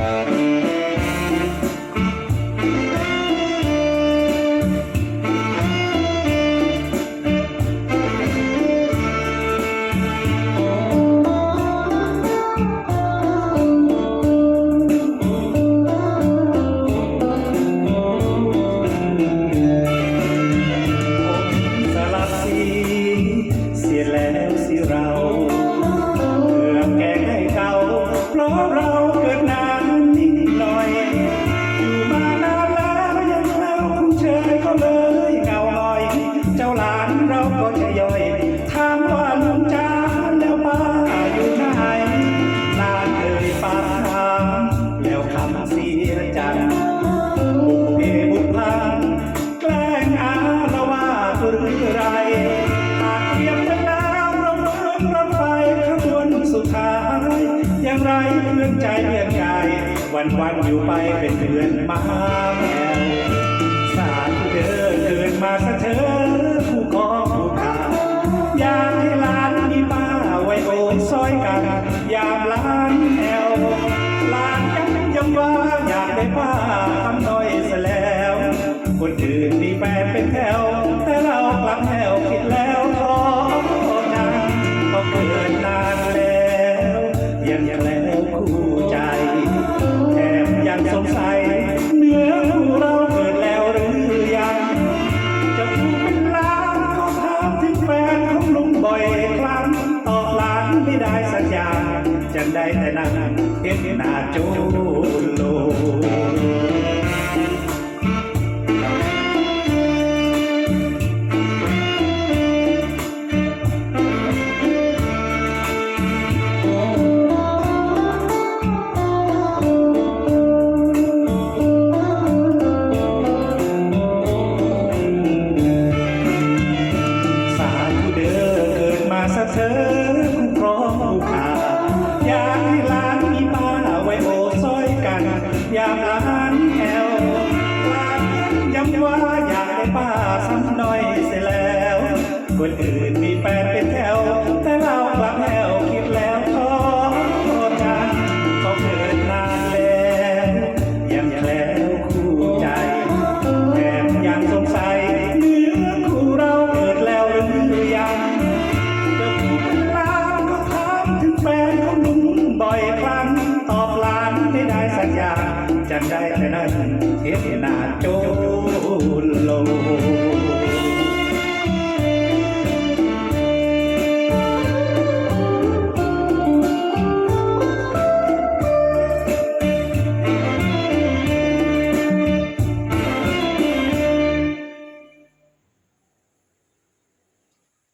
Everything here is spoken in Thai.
สลับสีเสียแล้วสิเราเพื่อแก้ให้เก่าเพราะเราเกิดนา อย่างไรเพื่อนใจเพื่อนกาย วันวันอยู่ไปเป็นเพื่อนมาแมวสาธุเด้อเกิดมาสะเธอผู้คองผู้ขาอยากให้หลานมีป้าไว้โอนซอยกัน ยามหลานแอวหลานยังยังว่าอยากได้ป้าทำน้อยเสียแล้ว คนอื่นมีแฟนเป็นแถว อย่างได้แต่นั่งเห็นหน้าจูโลสาธุเด้อเกิดมาสะเธอ อยากหลานแอวหลานย้ำว่าอยากได้ป้าซ้ำหน่อยเสียแล้ว คนอื่นมีแฟนเป็นแถว ครั้